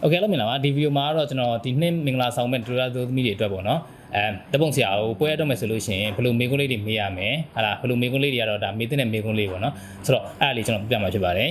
โอเคလို့မြင်လာပါဒီဗီဒီယိုမှာတော့ကျွန်တော်ဒီနှစ်မင်္ဂလာဆောင်မဲ့ဒူရာသိုသမီးတွေအတွက်ပေါ့နော်အဲတပုံဆရာကိုပွဲရတော့မယ်ဆိုလို့ရှိရင်ဘယ်လိုမေကွန်းလေးတွေမေးရမယ်ဟာလားဘယ်လိုမေကွန်းလေးတွေကတော့ဒါမေးတဲ့မေကွန်းလေးပေါ့နော်ဆိုတော့အဲ့ဒါလေးကျွန်တော်ပြပြမှာဖြစ်ပါတယ်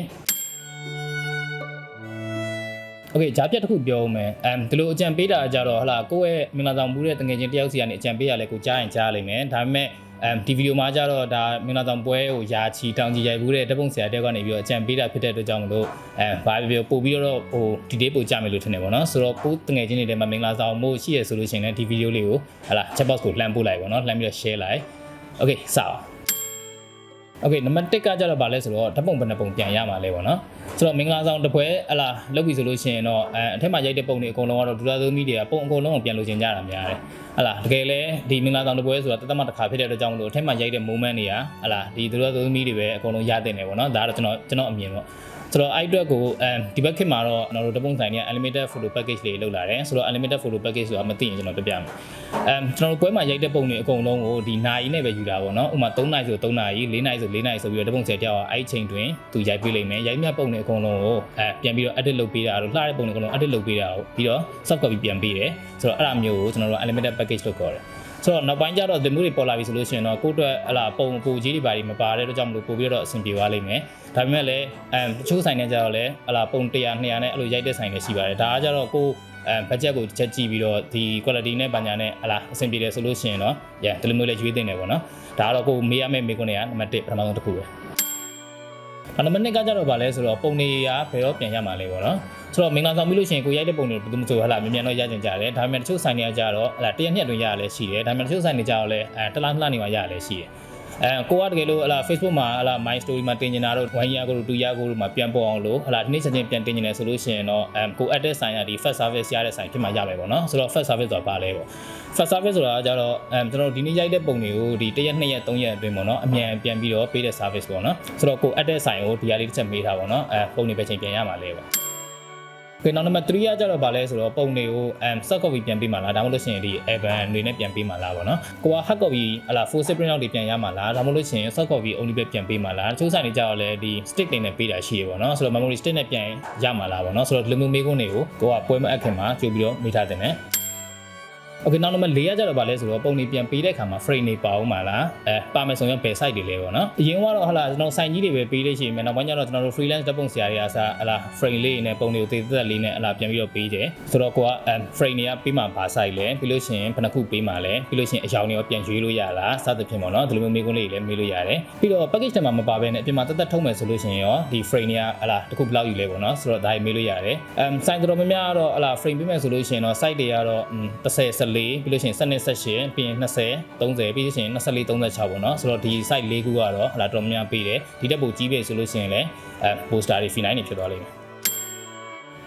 โอเคဂျားပြတ်တစ်ခုပြောဦးမယ်အမ်ဒီလိုအကြံပေးတာကြတော့ဟလာကိုယ့်ရဲ့မင်္ဂလာဆောင်မှုတဲ့တငယ်ချင်းတယောက်စီကနေအကြံပေးရလဲကိုကြားရင်ကြားလိမ့်မယ်ဒါပေမဲ့ အဲဒီဗီဒီယိုမှာကြတော့ဒါမင်္ဂလာဆောင်ပွဲကိုယာချီတောင်ကြီးရိုက်ဘူးတဲ့တပုံဆရာတက်ကနေပြီးတော့အကြံပေးတာဖြစ်တဲ့အတွက်ကြောင့်မလို့အဲဘာပဲပြောပို့ပြီးတော့ဟိုဒီဒေးပို့ကြမယ်လို့ထင်တယ်ပေါ့နော်ဆိုတော့ကိုတငယ်ချင်းတွေထဲမှာမင်္ဂလာဆောင်မှုရှိရဆိုလို့ရှိရင်လည်းဒီဗီဒီယိုလေးကိုဟလာ chat box ကိုလှမ်းပို့လိုက်ပေါ့နော်လှမ်းပြီးတော့ share လိုက် okay စပါ โอเคနံပါတ်1ကကြတော့ဗာလဲဆိုတော့ဓာတ်ပုံဘယ်နှပုံပြန်ရမှာလဲပေါ့နော်ဆိုတော့မင်္ဂလာဆောင်တစ်ပွဲအလားလုပ်ပြီဆိုလို့ရှိရင်တော့အဲအထက်မှာရိုက်တဲ့ပုံတွေအကုန်လုံးကတော့ဒူလာသမီးတွေကပုံအကုန်လုံးကိုပြန်လို့ချင်ကြတာများတယ်ဟလားတကယ်လဲဒီမင်္ဂလာဆောင်တစ်ပွဲဆိုတာတသက်မှတစ်ခါဖြစ်တဲ့အတွက်ကြောင့်မလို့အထက်မှာရိုက်တဲ့ moment တွေကဟလားဒီဒူလာသမီးတွေပဲအကုန်လုံးရတဲ့နေပေါ့နော်ဒါကတော့ကျွန်တော်ကျွန်တော်အမြင်ပေါ့ ဆိုတော့အဲ့အတွက်ကိုအဲဒီဘက်ခေတ်မှာတော့ကျွန်တော်တို့တပုံဆိုင်တွေက unlimited photo package တွေလောက်လာတယ်ဆိုတော့ unlimited photo package ဆိုတာမသိရင်ကျွန်တော်ပြပြမယ်အဲကျွန်တော်တို့ပွဲမှာရိုက်တဲ့ပုံတွေအကုန်လုံးကိုဒီနာရီနဲ့ပဲယူတာပေါ့နော်ဥပမာ3နာရီဆို3နာရီ4နာရီဆို4နာရီဆိုပြီးတော့တပုံဆယ်တယောက်အဲ့ချိန်တွင်သူရိုက်ပေးလိမ့်မယ်ရိုက်မြတ်ပုံတွေအကုန်လုံးကိုအဲပြန်ပြီးတော့ edit လုပ်ပေးတာတို့လှတဲ့ပုံတွေအကုန်လုံး edit လုပ်ပေးတာကိုပြီးတော့ soft copy ပြန်ပေးတယ်ဆိုတော့အဲ့ဒါမျိုးကိုကျွန်တော်တို့ unlimited package လို့ခေါ်တယ် ဆိုတော့နောက်ပိုင်းကျတော့ဒီမျိုးတွေပေါ်လာပြီဆိုလို့ရှိရင်တော့ကိုယ့်အတွက်ဟလာပုံပူကြီးတွေပါတွေမပါတဲ့အတွက်ကြောင့်မလို့ပို့ပြီးတော့အဆင်ပြေသွားလိမ့်မယ်ဒါပေမဲ့လည်းအဲတချို့ဆိုင်တွေကျတော့လည်းဟလာပုံ100 200နဲ့အဲ့လိုရိုက်တဲ့ဆိုင်တွေရှိပါတယ်ဒါကကျတော့ကိုအဲဘတ်ဂျက်ကိုချက်ကြည့်ပြီးတော့ဒီ quality နဲ့ပညာနဲ့ဟလာအဆင်ပြေတယ်ဆိုလို့ရှိရင်တော့ yeah ဒီလိုမျိုးလေးရွေးသင့်တယ်ပေါ့နော်ဒါကတော့ကိုမေးရမယ့်မေးခွန်းတွေကနံပါတ်1ပထမဆုံးတစ်ခုပဲအနံပါတ်2ကကြတော့ဗာလဲဆိုတော့ပုံနေရဘယ်တော့ပြန်ရမှာလဲပေါ့နော် ဆိုတော့မင်္ဂလာဆောင်ပြီးလို့ရှိရင်ကိုရိုက်တဲ့ပုံတွေဘယ်သူမှမဆိုဟလာမြန်မြန်တော့ရကြင်ကြတယ်ဒါပေမဲ့တချို့ဆိုင်တွေကကြတော့ဟလာတရက်နှစ်အတွင်းရရလဲရှိတယ်ဒါပေမဲ့တချို့ဆိုင်တွေကြတော့လဲအဲတလားနှစ်လနေမှရရလဲရှိတယ်အဲကိုကတကယ်လို့ဟလာ Facebook မှာဟလာ my story မှာတင်နေတာတော့1 year ကို2 year ကိုမှာပြန်ပေါ်အောင်လို့ဟလာဒီနေ့ချက်ချင်းပြန်တင်နေတယ်ဆိုလို့ရှိရင်တော့အဲကို add ဆိုင်ရဒီ first service ရတဲ့ဆိုင်ဖြစ်မှာရမယ်ပေါ့နော်ဆိုတော့ first service ဆိုတာဘာလဲပေါ့ first service ဆိုတာကကြတော့အဲကျွန်တော်ဒီနေ့ရိုက်တဲ့ပုံတွေကိုဒီ1ရက်2ရက်3ရက်အတွင်းပေါ့နော်အမြန်ပြန်ပြီးတော့ပေးတဲ့ service ပေါ့နော်ဆိုတော့ကို add ဆိုင်ကိုဒီဟာလေးတစ်ချက်မေးထားပေါ့နော်အဲပုံတွေပဲချိန်ပြန်ရမှာလဲပေါ့ ကဲနောက်နံပါတ်3ကကြတော့ဗာလဲဆိုတော့ပုံတွေကို um soft copy ပြန်ပေးမှာလားဒါမှမဟုတ်လို့ရှိရင်ဒီ evan တွေနဲ့ပြန်ပေးမှာလားပေါ့နော်ကိုက hard copy ဟလာ full print out တွေပြန်ရမှာလားဒါမှမဟုတ်လို့ရှိရင် soft copy only ပဲပြန်ပေးမှာလားတချို့ဆိုင်တွေကြတော့လဲဒီ stick တွေနဲ့ပေးတာရှိရပေါ့နော်ဆိုတော့ memory stick နဲ့ပြန်ရမှာလားပေါ့နော်ဆိုတော့ဒီလိုမျိုးမေးခွန်းတွေကိုကိုကပွဲမအပ်ခင်မှာကြိုပြီးတော့မေးထားတဲ့နဲ့ โอเคနောက်နံပါတ်၄ရကြတော့ဗာလဲဆိုတော့ပုံနေပြန်ပေးတဲ့ခါမှာ frame တွေပါအောင်ပါလားအဲပါမယ်ဆိုရင်ဘယ် site တွေလဲပေါ့နော်အရင်ကတော့ဟလာကျွန်တော် site ကြီးတွေပဲပေးလို့ရှိရင်နောက်ပိုင်းကျတော့ကျွန်တော်တို့ freelance ဓာတ်ပုံဆရာတွေအားစားဟလာ frame လေးနဲ့ပုံတွေကိုတည်သက်လေးနဲ့ဟလာပြန်ပြီးတော့ပေးတယ်ဆိုတော့ကိုက frame တွေကပေးမှာပါ site လဲပြီးလို့ရှိရင်ဘယ်နှခုပေးမှာလဲပြီးလို့ရှိရင်အယောင်တွေရောပြန်ရွေးလို့ရလားစသဖြင့်ပေါ့နော်ဒီလိုမျိုးမေးခွန်းလေးတွေလည်းမေးလို့ရတယ်ပြီးတော့ package ထဲမှာမပါဘဲနဲ့အပြင်မှာတက်တက်ထုံးမယ်ဆိုလို့ရှိရင်ရောဒီ frame တွေကဟလာတစ်ခုဘယ်လောက်ယူလဲပေါ့နော်ဆိုတော့ဒါတွေမေးလို့ရတယ်အမ် site တော်တော်များများကတော့ဟလာ frame ပေးမယ်ဆိုလို့ရှိရင်တော့ site တွေကတော့30 14ပြီးလို့ရှိရင်12 18ပြီးရင်20 30ပြီးရင်24 36ပေါ့နော်ဆိုတော့ဒီ site ၄ခုကတော့ဟလာတော်များများပေးတယ်ဒီတက်ပိုကြီးပဲဆိုလို့ရှိရင်လည်းအဲ poster တွေ finite တွေဖြစ်သွားလိမ့်မယ်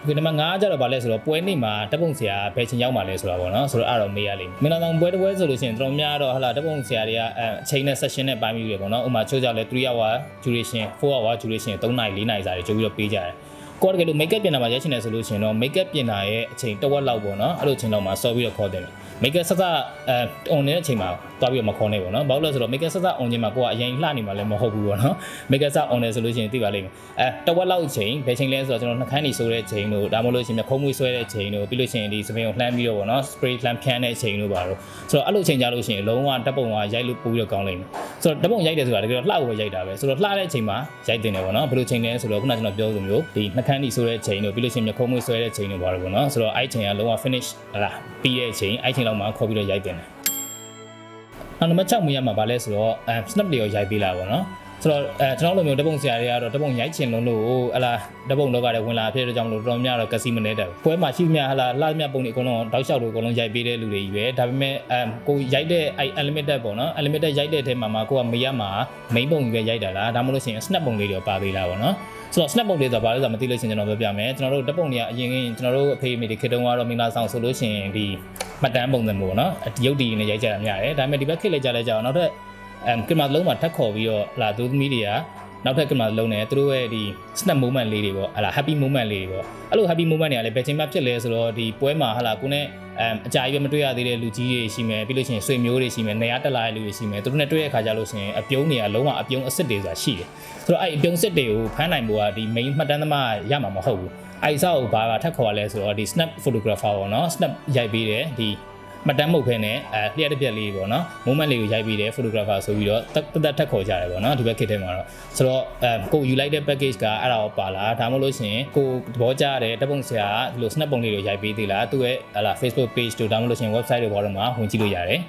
ဒီနံပါတ်5ကျတော့ဗာလဲဆိုတော့ပွဲနေ့မှာတက်ပုံဆရာဘယ်ချိန်ရောက်မှာလဲဆိုတာပေါ့နော်ဆိုတော့အဲ့တော့မေးရလိမ့်မယ်မင်္ဂလာဆောင်ပွဲတစ်ပွဲဆိုလို့ရှိရင်တော်တော်များတော့ဟလာတက်ပုံဆရာတွေကအချိန်နဲ့ session နဲ့ပိုင်းပြီးပြီပေါ့နော်ဥပမာချိုးကြလဲ3 hour duration 4 hour duration 3နာရီ4နာရီစာတွေကြိုပြီးတော့ပေးကြတယ် ကိုယ်တကယ်လို့ make up ပြင်တာမှာရချင်တယ်ဆိုလို့ရှိရင်တော့ make up ပြင်တာရဲ့အချိန်တစ်ဝက်လောက်ပေါ့နော်အဲ့လိုအချိန်လောက်မှာစောပြီးတော့ခေါ်တယ် make up ဆက်ဆက်အဲ on နေတဲ့အချိန်မှာ တွားပြီးတော့မခေါ်နဲ့ပေါ့နော်ဘာလို့လဲဆိုတော့ make up ဆက်ဆက် on ခြင်းမှာကိုကအရင်လှနေမှာလည်းမဟုတ်ဘူးပေါ့နော် make up ဆက် on နေဆိုလို့ရှိရင်သိပါလိမ့်မယ်အဲတစ်ဝက်လောက်အချိန်ဘယ်ချိန်လဲဆိုတော့ကျွန်တော်နှာခမ်းနေဆိုတဲ့အချိန်တို့ဒါမှမဟုတ်လို့ရှိရင်ခုံးမွေးဆွဲတဲ့အချိန်တို့ပြီးလို့ရှိရင်ဒီစပင်းကိုလှမ်းပြီးတော့ပေါ့နော် spray လှမ်းဖြန်းတဲ့အချိန်တို့ပါတော့ဆိုတော့အဲ့လိုအချိန်ကြလို့ရှိရင်လုံးဝတပ်ပုံကရိုက်လို့ပို့ပြီးတော့ကောင်းလိမ့်မယ်ဆိုတော့တပ်ပုံရိုက်တယ်ဆိုတာတကယ်တော့လှကိုပဲရိုက်တာပဲဆိုတော့လှတဲ့အချိန်မှာရိုက်တင်တယ်ပေါ့နော်ဘယ်လိုချိန်လဲဆိုတော့ခုနကကျွန်တော်ပြောလိုမျိုးဒီနှာခမ်းနေဆိုတဲ့အချိန်တို့ပြီးလို့ရှိရင်ခုံးမွေးဆွဲတဲ့အချိန်တို့ပါတော့ပေါ့နော်ဆိုတော့အဲ့ချိန်ကလုံးဝ finish ဟလာပြီးတဲ့အချိန်အဲ့ချိန်လောက်မှာခေါ်ပြီးတော့ရိုက်တင်တယ် နောက်နံပါတ်6မြင်ရမှာဗာလဲဆိုတော့အဲ snap တွေရောရိုက်ပေးလာပါတော့ဆိုတော့အဲကျွန်တော်လိုမျိုးတပုံဆရာတွေကတော့တပုံရိုက်ချင်လုံးလို့ဟလာတပုံလောကတွေဝင်လာဖြစ်တဲ့ကြောင့်မလို့တော်တော်များတော့ကစီမနေတဲ့ပွဲမှာရှိမြဟလာလှမြပုံတွေအကုန်လုံးတောက်လျှောက်တွေအကုန်လုံးရိုက်ပေးတဲ့လူတွေကြီးပဲဒါပေမဲ့အဲကိုရိုက်တဲ့အဲ unlimited ပေါ့နော် unlimited ရိုက်တဲ့အထဲမှာမှာကိုကမေးရမှာ main ပုံကြီးပဲရိုက်တာလားဒါမှမဟုတ်လို့ရှိရင် snap ပုံလေးတွေပါသေးလားပေါ့နော်ဆိုတော့ snap ပုံလေးဆိုတာဘာလဲဆိုတာမသိလို့ရှိရင်ကျွန်တော်ပြောပြမယ်ကျွန်တော်တို့ဓာတ်ပုံတွေကအရင်ကကျွန်တော်တို့အဖေအမေတွေခေတ္တကတော့မင်္ဂလာဆောင်ဆိုလို့ရှိရင်ဒီ မှတ်တမ်းပုံစံမျိုးပေါ့နော်ရုပ်တည်နေရိုက်ကြတာများတယ်ဒါပေမဲ့ဒီဘက်ခေတ်လိုက်ကြလဲကြအောင်နောက်ထပ်အမ်ကင်မရာလုံးမှာထပ်ခေါ်ပြီးတော့လာသူသမီးတွေက နောက်ထပ်ကမှလုံးနေသူတို့ရဲ့ဒီ snap moment လေးတွေပေါ့ဟလာ happy moment လေးတွေပေါ့အဲ့လို happy moment တွေကလည်းဘယ်ချိန်မှဖြစ်လဲဆိုတော့ဒီပွဲမှာဟလာကိုနဲ့အမ်အကြာကြီးပဲမတွေ့ရသေးတဲ့လူကြီးတွေရှိမယ်ပြီးလို့ရှိရင်ဆွေမျိုးတွေရှိမယ်နေရာတက်လာတဲ့လူတွေရှိမယ်သူတို့နဲ့တွေ့ရတဲ့အခါကျလို့ရှိရင်အပြုံးတွေကလုံးဝအပြုံးအစ်စ်တွေဆိုတာရှိတယ်ဆိုတော့အဲ့အပြုံးစစ်တွေကိုဖမ်းနိုင်ဖို့ကဒီ main မှတ်တမ်းသမားရမှာမဟုတ်ဘူးအဲ့ဆောက်ကိုဘာကထပ်ခေါ်ရလဲဆိုတော့ဒီ snap photographer ပေါ့နော် snap ရိုက်ပေးတယ်ဒီ မှတ်တမ်းမဟုတ်ဖ ೇನೆ အဲလျှက်တစ်ပြက်လေးပေါ့နော် moment လေးကိုရိုက်ပြီးတယ် photographer ဆိုပြီးတော့တက်တက်ထက်ခေါ်ကြတယ်ပေါ့နော်ဒီဘက်ခေတ်ထဲမှာတော့ဆိုတော့အဲကိုယူလိုက်တဲ့ package ကအဲ့ဒါကိုပါလာဒါမှမဟုတ်လို့ရှိရင်ကိုသဘောကျတဲ့တပ်ပုံဆရာကဒီလို snap ပုံလေးတွေရိုက်ပေးသေးလားသူ့ရဲ့ဟလာ Facebook page တို့ဒါမှမဟုတ်လို့ရှိရင် website တွေပေါ်တော့မှာဝင်ကြည့်လို့ရတယ်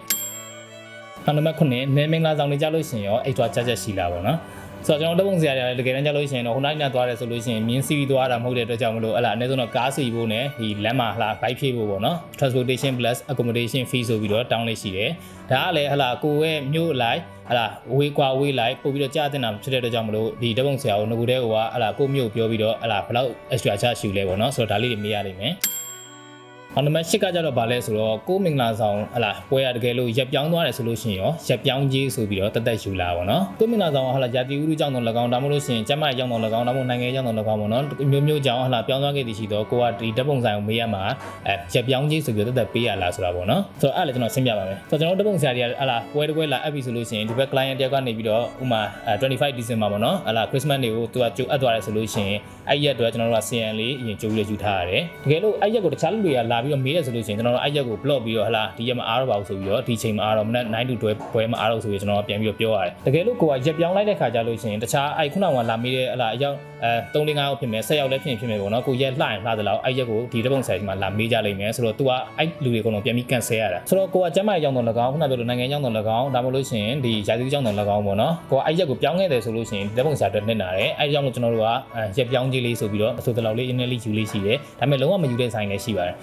နောက်နံပါတ်9နေမင်္ဂလာဆောင်နေကြလို့ရှိရင်ရော extra charges ရှိလာပေါ့နော် ဆိုတော့ကျွန်တော်တပ်ပုံစရာတွေလည်းတကယ်တမ်းကြလို့ရှိရင်တော့ဟိုနိုင်နဲ့သွားတယ်ဆိုလို့ရှိရင်မြင်းစီးသွားတာမဟုတ်တဲ့အတွက်ကြောင့်မလို့အဲ့လားအနည်းဆုံးတော့ကားစီဖို့နဲ့ဒီလမ်းမှာဟလာဘိုက်ဖြည့်ဖို့ပေါ့နော် transportation plus accommodation fee ဆိုပြီးတော့တောင်းလေးရှိတယ်ဒါကလည်းဟလာကိုရဲ့မြို့အလိုက်ဟလာဝေးကွာဝေးလိုက်ပို့ပြီးတော့ကြားတင်တာဖြစ်တဲ့အတွက်ကြောင့်မလို့ဒီတပ်ပုံစရာကိုငကူတဲ့ဟိုကဟလာကိုမြို့ပြောပြီးတော့ဟလာဘယ်လောက် extra charge ရှိလဲပေါ့နော်ဆိုတော့ဒါလေးတွေမေးရလိမ့်မယ် အောင်နံပါတ်၈ကကြတော့ဗာလဲဆိုတော့ကိုမင်္ဂလာဆောင်ဟလာပွဲရတကယ်လို့ရက်ပြောင်းသွားတယ်ဆိုလို့ရှိရင်ရောရက်ပြောင်းကြီးဆိုပြီးတော့တက်တက်ယူလာပါတော့ကိုမင်္ဂလာဆောင်ဟလာယာတီဥရုကြောင့်တော့၎င်းဒါမှမဟုတ်လို့ရှိရင်ကျမရဲ့ကြောင့်တော့၎င်းဒါမှမဟုတ်နိုင်ငံကြောင့်တော့၎င်းပေါ့နော်မျိုးမျိုးကြောင့်ဟလာပြောင်းသွားခဲ့သည်ရှိတော့ကိုကဒီတက်ပုံဆိုင်ကိုမေးရမှာအဲရက်ပြောင်းကြီးဆိုပြီးတော့တက်တက်ပေးရလားဆိုတာပေါ့နော်ဆိုတော့အဲ့ဒါလည်းကျွန်တော်ရှင်းပြပါမယ်ဆိုတော့ကျွန်တော်တက်ပုံဆရာတွေကဟလာပွဲတစ်ပွဲလာအပ်ပြီဆိုလို့ရှိရင်ဒီဘက် client တယောက်ကနေပြီးတော့ဥမာ25 December ပေါ့နော်ဟလာ Christmas တွေကိုသူကကြိုအပ်သွားတယ်ဆိုလို့ရှိရင်အဲ့ရက်တော့ကျွန်တော်တို့က CN လေးအရင်ကြိုပြီးတော့ယူထားရတယ်တကယ်လို့အဲ့ရက်ကိုတခြားလူတွေကလာပြီးတော့မေးရဆိုလို့ရှိရင်ကျွန်တော်တို့အဲ့ရက်ကို block ပြီးတော့ဟလာဒီရက်မအားတော့ပါဘူးဆိုပြီးတော့ဒီချိန်မအားတော့မနက်9 to 12ပွဲမအားတော့ဆိုပြီးကျွန်တော်ကပြန်ပြီးတော့ပြောရတယ်တကယ်လို့ကိုကရက်ပြောင်းလိုက်တဲ့ခါကျလို့ရှိရင်တခြားအဲ့ခုနကလာမေးတဲ့ဟလာအယောက်အဲ3 5ယောက်ဖြစ်မယ်10ယောက်လည်းဖြစ်ဖြစ်မယ်ပေါ့နော်ကိုရက်လှရင်လှသလောက်အဲ့ရက်ကိုဒီတပုံဆိုင်မှာလာမေးကြလိမ့်မယ်ဆိုတော့ तू ကအဲ့လူတွေကတော့ပြန်ပြီး cancel ရတာဆိုတော့ကိုကကျမ်းမာရေးကြောင့်တော့၎င်းခုနပြောလို့နိုင်ငံကြောင့်တော့၎င်းဒါမှမဟုတ်လို့ရှိရင်ဒီယာတိကြောင့်တော့၎င်းပေါ့နော်ကိုကအဲ့ရက်ကိုပြောင်းခဲ့တယ်ဆိုလို့ရှိရင်ဒီတပုံဆိုင်အတွက်နစ်နာတယ်အဲ့ဒီကြောင့်လို့ကျွန်တော်တို့ကရက်ပြောင်းကြီးလေးဆိုပြီးတော့အဆိုတလောက်လေး initially ယူလေးရှိတယ်ဒါပေမဲ့လုံးဝမယူတဲ့ဆိုင်လည်းရှိပါတယ်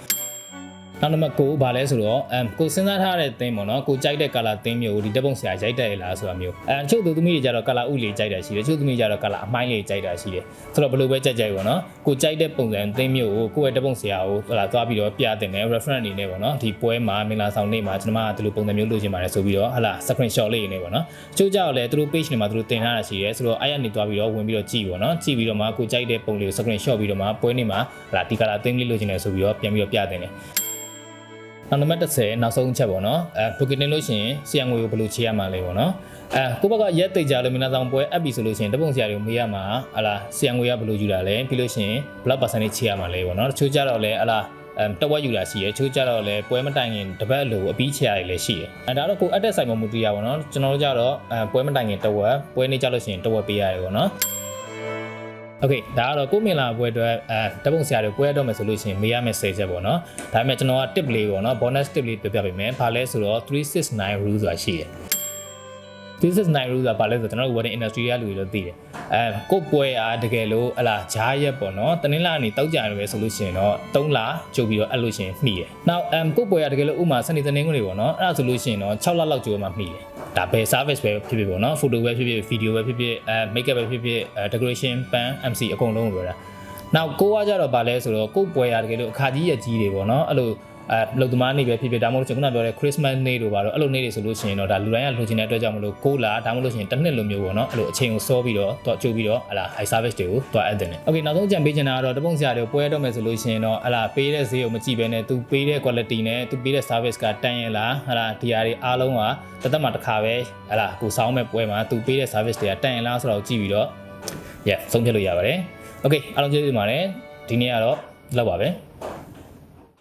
နောက်နံပါတ်9ဘာလဲဆိုတော့အမ်ကိုစဉ်းစားထားတဲ့သင်းပေါ့နော်ကိုကြိုက်တဲ့ color သင်းမျိုးကိုဒီတက်ပုံဆရာရိုက်တယ်လားဆိုတာမျိုးအဲချုပ်သူသမီးတွေကြတော့ color ဥလေးကြိုက်တာရှိတယ်ချုပ်သမီးကြတော့ color အမိုင်းလေးကြိုက်တာရှိတယ်ဆိုတော့ဘယ်လိုပဲကြိုက်ကြိုက်ပေါ့နော်ကိုကြိုက်တဲ့ပုံစံသင်းမျိုးကိုကိုယ့်ရဲ့တက်ပုံဆရာကိုဟလာသွားပြီးတော့ပြတင်တယ် reference အနေနဲ့ပေါ့နော်ဒီပွဲမှာမင်္ဂလာဆောင်နေ့မှာကျွန်တော်ကဒီလိုပုံစံမျိုးလိုချင်ပါတယ်ဆိုပြီးတော့ဟလာ screenshot လေးနေပေါ့နော်ချုပ်ကြတော့လေသူတို့ page တွေမှာသူတို့တင်ထားတာရှိတယ်ဆိုတော့အဲ့ရနေသွားပြီးတော့ဝင်ပြီးတော့ကြည့်ပေါ့နော်ကြည့်ပြီးတော့မှကိုကြိုက်တဲ့ပုံလေးကို screenshot ပြီးတော့မှပွဲနေ့မှာဟလာဒီ color သင်းလေးလိုချင်တယ်ဆိုပြီးတော့ပြန်ပြီးတော့ပြတင်တယ် နောက်နံပါတ်30နောက်ဆုံးအချက်ပေါ့နော်အဲ booking တင်လို့ရှိရင်ဆီယံငွေကိုဘယ်လိုချေရမှာလဲပေါ့နော်အဲကိုဘက်ကရက်တိတ်ကြလို့မင်းသားဆောင်ပွဲအပ်ပြီဆိုလို့ရှိရင်တပုံဆရာတွေကိုမေးရမှာဟလာဆီယံငွေကဘယ်လိုယူတာလဲပြီးလို့ရှိရင်ဘယ်လောက် percentage ချေရမှာလဲပေါ့နော်တချို့ကြတော့လဲဟလာအမ်တဝက်ယူတာရှိတယ်ချိုးကြတော့လဲပွဲမတိုင်ခင်တပတ်လိုအပြီးချရရလည်းရှိတယ်အဲဒါတော့ကိုအပ်တဲ့ဆိုင်မှာမူတည်ရပါတော့ကျွန်တော်တို့ကြတော့အဲပွဲမတိုင်ခင်တဝက်ပွဲနေ့ကြလို့ရှိရင်တဝက်ပေးရတယ်ပေါ့နော် โอเคဒါကတော့ကိုမင်လာပွဲအတွက်အဲတပုံဆရာတွေပွဲရတော့မယ်ဆိုလို့ရှိရင်မေးရမယ်10ချက်ပေါ့နော်ဒါပေမဲ့ကျွန်တော်က tip လေးပေါ့နော် bonus tip လေးပြောပြပေးမယ်ဘာလဲဆိုတော့369 rule ဆိုတာရှိတယ် this is nine rules ကဘာလဲဆိုတော့ကျွန်တော်တို့ wedding industry ကလူတွေတော့သိတယ်အဲကို့ပွဲအားတကယ်လို့အလားဂျားရက်ပေါ့နော်တနင်္လာနေ့တောက်ကြရပဲဆိုလို့ရှိရင်တော့3လကြိုပြီးတော့အဲ့လိုရှင်မှီတယ်နောက်အမ်ကို့ပွဲအားတကယ်လို့ဥမာစနေတနင်္ဂနွေပေါ့နော်အဲ့ဒါဆိုလို့ရှိရင်တော့6လလောက်ကြိုမှမှီတယ်ဒါဘယ် service ပဲဖြစ်ဖြစ်ပေါ့နော် photo ပဲဖြစ်ဖြစ် video ပဲဖြစ်ဖြစ်အဲ makeup ပဲဖြစ်ဖြစ်အဲ decoration pan MC အကုန်လုံးကိုပြောတာနောက်ကိုကကြတော့ဗာလဲဆိုတော့ကို့ပွဲအားတကယ်လို့အခါကြီးရက်ကြီးတွေပေါ့နော်အဲ့လိုအဲလုံသမားနေပဲဖြစ်ဖြစ်ဒါမှမဟုတ်ကျွန်တော်ကပြောတဲ့ Christmas နေ့တို့ပါတော့အဲ့လိုနေ့တွေဆိုလို့ရှိရင်တော့ဒါလူတိုင်းကလိုချင်တဲ့အတွက်ကြောင့်မလို့ကိုလာဒါမှမဟုတ်လို့ရှိရင်တစ်နှစ်လိုမျိုးပေါ့နော်အဲ့လိုအချိန်ကိုစောပြီးတော့တော့ကြိုးပြီးတော့ဟလာ high service တွေကိုတော့အပ်တယ်။ Okay နောက်ဆုံးကြံပေးချင်တာကတော့တပုံစရာတွေကိုပွဲတော့မယ်ဆိုလို့ရှိရင်တော့ဟလာပေးတဲ့ဈေးကိုမကြည့်ဘဲနဲ့သူပေးတဲ့ quality နဲ့သူပေးတဲ့ service ကတန်ရလားဟလာဒီဟာတွေအားလုံးကတစ်သက်မှတစ်ခါပဲဟလာကိုစောင်းမဲ့ပွဲမှာသူပေးတဲ့ service တွေကတန်ရလားဆိုတော့ကြည့်ပြီးတော့ yeah ဆုံးဖြတ်လို့ရပါတယ်။ Okay အားလုံးကျေးဇူးတင်ပါတယ်ဒီနေ့ကတော့လောက်ပါပဲ။